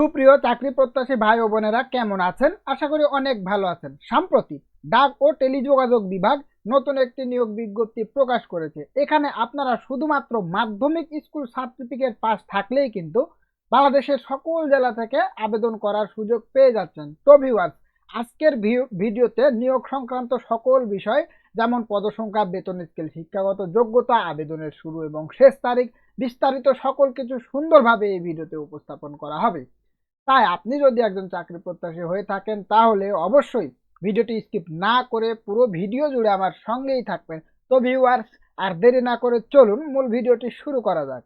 সুপ্রিয় চাকরি প্রত্যাশী ভাই ও বোনেরা, কেমন আছেন? আশা করি অনেক ভালো আছেন। সাম্প্রতি ডাক ও টেলিযোগাযোগ বিভাগ নতুন একটি নিয়োগ বিজ্ঞপ্তি প্রকাশ করেছে। এখানে আপনারা শুধুমাত্র মাধ্যমিক স্কুল সার্টিফিকেট পাস থাকলেই কিন্তু বাংলাদেশের সকল জেলা থেকে আবেদন করার সুযোগ পেয়ে যাচ্ছেন। তো ভিউয়ার্স আজকের ভিডিওতে নিয়োগ সংক্রান্ত সকল বিষয় যেমন পদসংখ্যা, বেতন স্কেল, শিক্ষাগত যোগ্যতা, আবেদনের শুরু এবং শেষ তারিখ বিস্তারিত সকল কিছু সুন্দরভাবে এই ভিডিওতে উপস্থাপন করা হবে। তাই আপনি যদি একজন চাকরি প্রত্যাশী হয়ে থাকেন, তাহলে অবশ্যই ভিডিওটি স্কিপ না করে পুরো ভিডিও জুড়ে আমার সঙ্গেই থাকবেন। তো ভিউয়ার্স আর দেরি না করে চলুন, মূল ভিডিওটি শুরু করা যাক।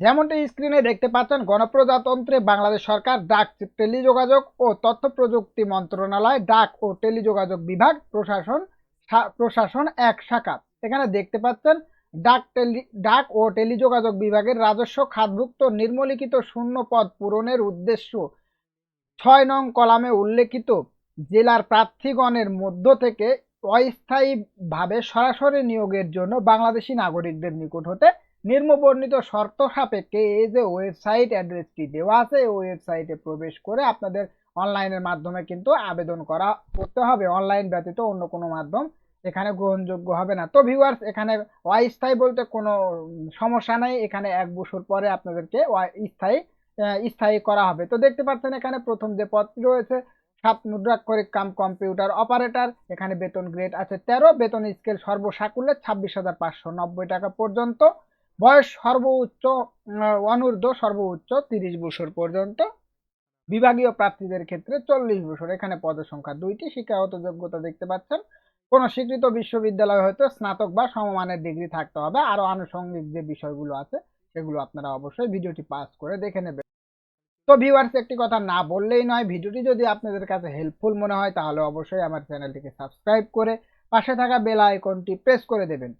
যেমনটি স্ক্রিনে দেখতে পাচ্ছেন, গণপ্রজাতন্ত্রে বাংলাদেশ সরকার ডাক, টেলিযোগাযোগ ও তথ্য প্রযুক্তি মন্ত্রণালয়, ডাক ও টেলিযোগাযোগ বিভাগ, প্রশাসন প্রশাসন এক শাখা। এখানে দেখতে পাচ্ছেন, ডাক টেলি, ডাক ও টেলিযোগাযোগ বিভাগের রাজস্ব খাতভুক্ত নির্মলিখিত শূন্য পদ পূরণের উদ্দেশ্য ছয় নং কলামে উল্লেখিত জেলার প্রার্থীগণের মধ্য থেকে অস্থায়ীভাবে সরাসরি নিয়োগের জন্য বাংলাদেশি নাগরিকদের নিকট হতে নিম্নবর্ণিত শর্ত সাপেক্ষে এই যে ওয়েবসাইট অ্যাড্রেসটি দেওয়া আছে, এই ওয়েবসাইটে প্রবেশ করে আপনাদের অনলাইনের মাধ্যমে কিন্তু আবেদন করা করতে হবে। অনলাইন ব্যতীত অন্য কোনো মাধ্যম এখানে গ্রহণযোগ্য হবে না। তো ভিউয়ার্স এখানে অস্থায়ী বলতে কোনো সমস্যা নেই। এখানে এক বছর পরে আপনাদেরকে স্থায়ী স্থায়ী করা হবে। তো দেখতে পাচ্ছেন এখানে প্রথম যে পদটি রয়েছে, সাত মুদ্রাক্ষরিক কাম কম্পিউটার অপারেটর। এখানে বেতন গ্রেড আছে তেরো। বেতন স্কেল সর্বসাকুল্যে ছাব্বিশ হাজার পাঁচশো নব্বই টাকা পর্যন্ত। বয়স সর্বোচ্চ অনূর্ধ্ব সর্বোচ্চ তিরিশ বছর পর্যন্ত। বিভাগীয় প্রার্থীদের ক্ষেত্রে চল্লিশ বছর। এখানে পদের সংখ্যা দুইটি। শিক্ষাগত যোগ্যতা দেখতে পাচ্ছেন। কোন স্বীকৃত বিশ্ববিদ্যালয় হয়তো স্নাতক বা সমমানের ডিগ্রি থাকতে হবে। আরও আনুষঙ্গিক যে বিষয়গুলো আছে, সেগুলো আপনারা অবশ্যই ভিডিওটি পাস করে দেখে নেবেন। তো ভিউয়ার্স একটি কথা না বললেই নয়, ভিডিওটি যদি আপনাদের কাছে হেল্পফুল মনে হয়, তাহলে অবশ্যই আমার চ্যানেলটিকে সাবস্ক্রাইব করে পাশে থাকা বেল আইকনটি প্রেস করে দেবেন।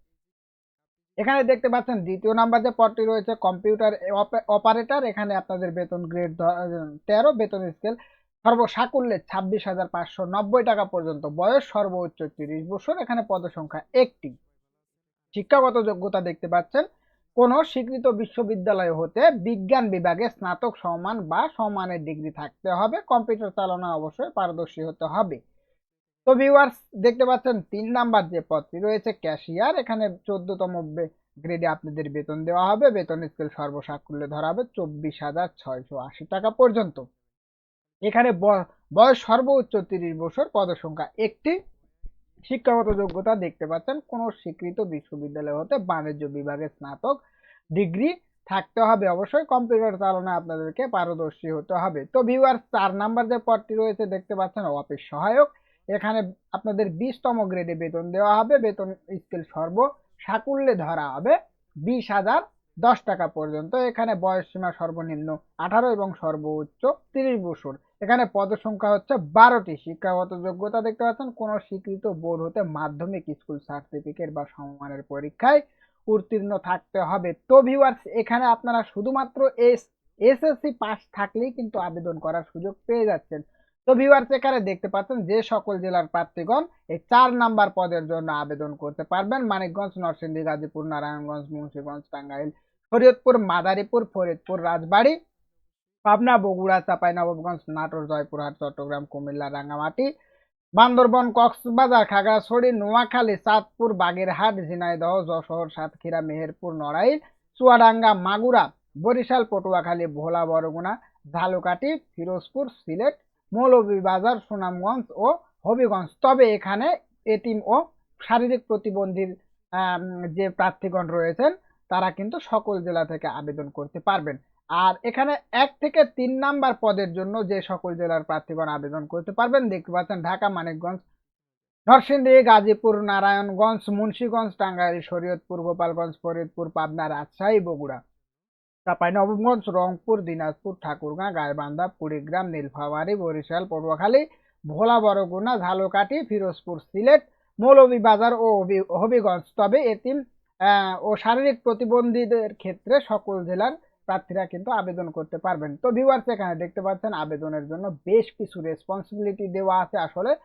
এখানে দেখতে পাচ্ছেন, দ্বিতীয় নাম্বার যে পদটি রয়েছে কম্পিউটার অপারেটর এখানে আপনাদের বেতন গ্রেড তেরো, বেতন স্কেল সর্বসাকুল্যে ছাব্বিশ হাজার পাঁচশো নব্বই টাকা পর্যন্ত, বয়স সর্বোচ্চ তিরিশ বছর, এখানে পদসংখ্যা একটি। শিক্ষাগত যোগ্যতা দেখতে পাচ্ছেন, কোন স্বীকৃত বিশ্ববিদ্যালয় হতে বিজ্ঞান বিভাগে স্নাতক সমান বা সমানের ডিগ্রি থাকতে হবে, কম্পিউটার চালনা অবশ্যই পারদর্শী হতে হবে। তো ভিউয়ার্স দেখতে পাচ্ছেন তিন নাম্বার যে পদটি রয়েছে ক্যাশিয়ার এখানে চোদ্দতম গ্রেডে আপনাদের বেতন দেওয়া হবে। বেতন স্কেল সর্বসাকুল্যে ধরা হবে চব্বিশ হাজার ছয়শো আশি টাকা পর্যন্ত। এখানে বয়স সর্বোচ্চ তিরিশ বছর, পদসংখ্যা একটি। শিক্ষাগত যোগ্যতা দেখতে পাচ্ছেন, কোন স্বীকৃত বিশ্ববিদ্যালয় হতে বাণিজ্য বিভাগে স্নাতক ডিগ্রি থাকতে হবে অবশ্যই, কম্পিউটার চালনা আপনাদেরকে পারদর্শী হতে হবে। তো ভিউয়ার চার নাম্বার যে পদটি রয়েছে, দেখতে পাচ্ছেন, অফিস সহায়ক। এখানে আপনাদের বিশতম গ্রেডে বেতন দেওয়া হবে। বেতন স্কেল সর্ব সাকুল্যে ধরা হবে বিশ হাজার দশ টাকা পর্যন্ত। এখানে বয়স সীমা সর্বনিম্ন আঠারো এবং সর্বোচ্চ তিরিশ বছর। এখানে পদ সংখ্যা হচ্ছে বারোটি। শিক্ষাগত যোগ্যতা দেখতে পাচ্ছেন, কোন স্বীকৃত বোর্ড হতে মাধ্যমিক স্কুল সার্টিফিকেট বা সমমানের পরীক্ষায় উত্তীর্ণ থাকতে হবে। তো ভিউয়ার্স এখানে আপনারা শুধুমাত্র এস এসএসসি পাস থাকলেই কিন্তু আবেদন করার সুযোগ পেয়ে যাচ্ছেন। তো ভিউয়ার্স এখানে দেখতে পাচ্ছেন যে সকল জেলার প্রার্থীগণ এই চার নাম্বার পদের জন্য আবেদন করতে পারবেন। মানিকগঞ্জ, নরসিংদী, গাজীপুর, নারায়ণগঞ্জ, মুন্সিগঞ্জ, টাঙ্গাইল শরীয়তপুর মাদারীপুর, ফরিদপুর, রাজবাড়ী, পাবনা, বগুড়া, চাঁপাইনবাবগঞ্জ, নাটোর, জয়পুরহাট, চট্টগ্রাম, কুমিল্লা, রাঙ্গামাটি, বান্দরবন, কক্সবাজার, খাগড়াছড়ি, নোয়াখালী, চাঁদপুর, বাগেরহাট, ঝিনাইদহ, যশোর, সাতক্ষীরা, মেহেরপুর, নড়াইল, চুয়াডাঙ্গা, মাগুরা, বরিশাল, পটুয়াখালী, ভোলা, বরগুনা, ঝালকাঠি, ফিরোজপুর, সিলেট মৌলভীবাজার সুনামগঞ্জ ও হবিগঞ্জ। তবে এখানে এটিম ও শারীরিক প্রতিবন্ধীর যে প্রার্থীগণ রয়েছেন, তারা কিন্তু সকল জেলা থেকে আবেদন করতে পারবেন। আর এখানে এক থেকে তিন নাম্বার পদের জন্য যে সকল জেলার প্রার্থীগণ আবেদন করতে পারবেন, দেখতে পাচ্ছেন ঢাকা, মানিকগঞ্জ, নরসিংদী, গাজীপুর, নারায়ণগঞ্জ, মুন্সিগঞ্জ, টাঙ্গাইল, শরীয়তপুর, গোপালগঞ্জ, ফরিদপুর, পাবনা, রাজশাহী, বগুড়া। চাঁপাইনবাবগঞ্জ রংপুর, দিনাজপুর, ঠাকুরগাঁ, গাইবান্ধা, কুড়িগ্রাম, নীলফামারী, বরিশাল, পটুয়াখালী, ভোলা, বরগুনা, ঝালকাঠি, ফিরোজপুর, সিলেট, মৌলভীবাজার ও হবি- হবিগঞ্জ। তবে এতিম ও শারীরিক প্রতিবন্ধীদের ক্ষেত্রে সকল জেলার প্রার্থীরা কিন্তু আবেদন করতে পারবেন। তো ভিউয়ার্স এখানে দেখতে পাচ্ছেন, আবেদনের জন্য বেশ কিছু রেসপন্সিবিলিটি দেওয়া আছে। আসলে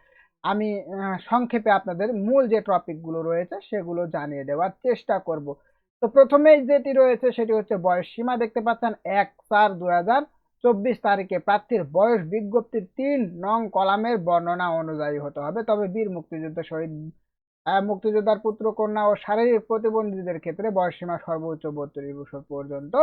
আমি সংক্ষেপে আপনাদের মূল যে টপিকগুলো রয়েছে, সেগুলো জানিয়ে দেওয়ার চেষ্টা করব। তো প্রথমেই যেটি রয়েছে সেটি হচ্ছে বয়স সীমা। দেখতে পাচ্ছেন এক চার দু চব্বিশ তারিখে প্রার্থীর বয়স বিজ্ঞপ্তির তিন নং কলামের বর্ণনা অনুযায়ী হতে হবে। তবে বীর মুক্তিযুদ্ধ শহীদ মুক্তিযোদ্ধার পুত্র, কন্যা ও শারীরিক প্রতিবন্ধীদের ক্ষেত্রে বয়সসীমা সর্বোচ্চ বত্রিশ বছর পর্যন্ত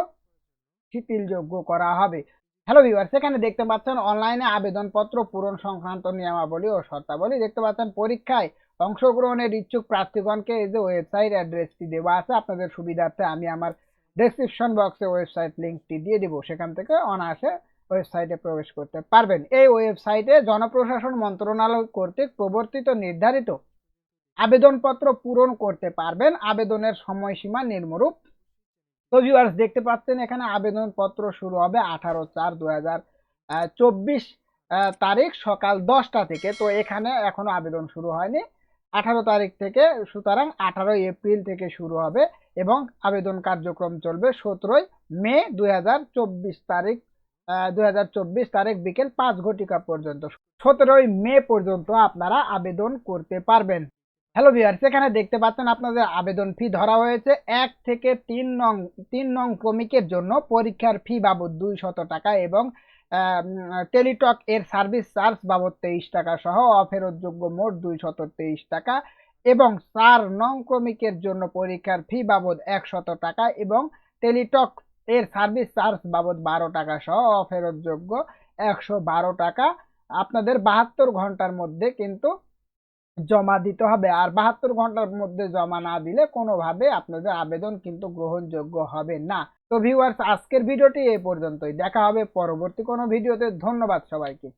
শিথিলযোগ্য করা হবে। হ্যালো ভিউয়ার্স এখানে দেখতে পাচ্ছেন অনলাইনে আবেদনপত্র, পূরণ সংক্রান্ত নিয়মাবলী ও শর্তাবলী। দেখতে পাচ্ছেন পরীক্ষায় অংশগ্রহণের ইচ্ছুক প্রার্থীগণকে এই যে ওয়েবসাইট অ্যাড্রেসটি দেওয়া আছে, আপনাদের সুবিধার্থে আমি আমার ডেসক্রিপশন বক্সে ওয়েবসাইট লিঙ্কটি দিয়ে দিব। সেখান থেকে অনায়াসে ওয়েবসাইটে প্রবেশ করতে পারবেন। এই ওয়েবসাইটে জনপ্রশাসন মন্ত্রণালয় কর্তৃক প্রবর্তিত নির্ধারিত আবেদনপত্র পূরণ করতে পারবেন। আবেদনের সময়সীমা নিম্নরূপ। তো ভিউয়ার্স দেখতে পাচ্ছেন এখানে আবেদনপত্র শুরু হবে আঠারো চার দু চব্বিশ তারিখ সকাল দশটা থেকে। তো এখানে এখনও আবেদন শুরু হয়নি। আঠারো তারিখ থেকে, সুতরাং আঠারো এপ্রিল থেকে শুরু হবে এবং আবেদন কার্যক্রম চলবে সতেরোই মে দুই হাজার চব্বিশ তারিখ দুই হাজার চব্বিশ তারিখ বিকেল পাঁচ ঘটিকা পর্যন্ত। সতেরোই মে পর্যন্ত আপনারা আবেদন করতে পারবেন। হ্যালো ভিউয়ার্স এখানে দেখতে পাচ্ছেন আপনাদের আবেদন ফি ধরা হয়েছে। এক থেকে তিন নং তিন নং ক্রমিকের জন্য পরীক্ষার ফি বাবদ দুই শত টাকা এবং টেলিটক এর সার্ভিস চার্জ বাবদ তেইশ টাকা সহ অফেরতযোগ্য মোট দুই শত তেইশ টাকা এবং চার নং ক্রমিকের জন্য পরীক্ষার ফি বাবদ একশত টাকা এবং টেলিটক এর সার্ভিস চার্জ বাবদ বারো টাকা সহ অফেরতযোগ্য একশো বারো টাকা। আপনাদের বাহাত্তর ঘণ্টার মধ্যে কিন্তু জমা দিতে হবে। আর বাহাত্তর ঘণ্টার মধ্যে জমা না দিলে কোনোভাবে আপনাদের আবেদন কিন্তু গ্রহণযোগ্য হবে না। তো ভিউয়ার্স আজকের ভিডিওটি এই পর্যন্তই। দেখা হবে পরবর্তী কোনো ভিডিওতে। ধন্যবাদ সবাইকে।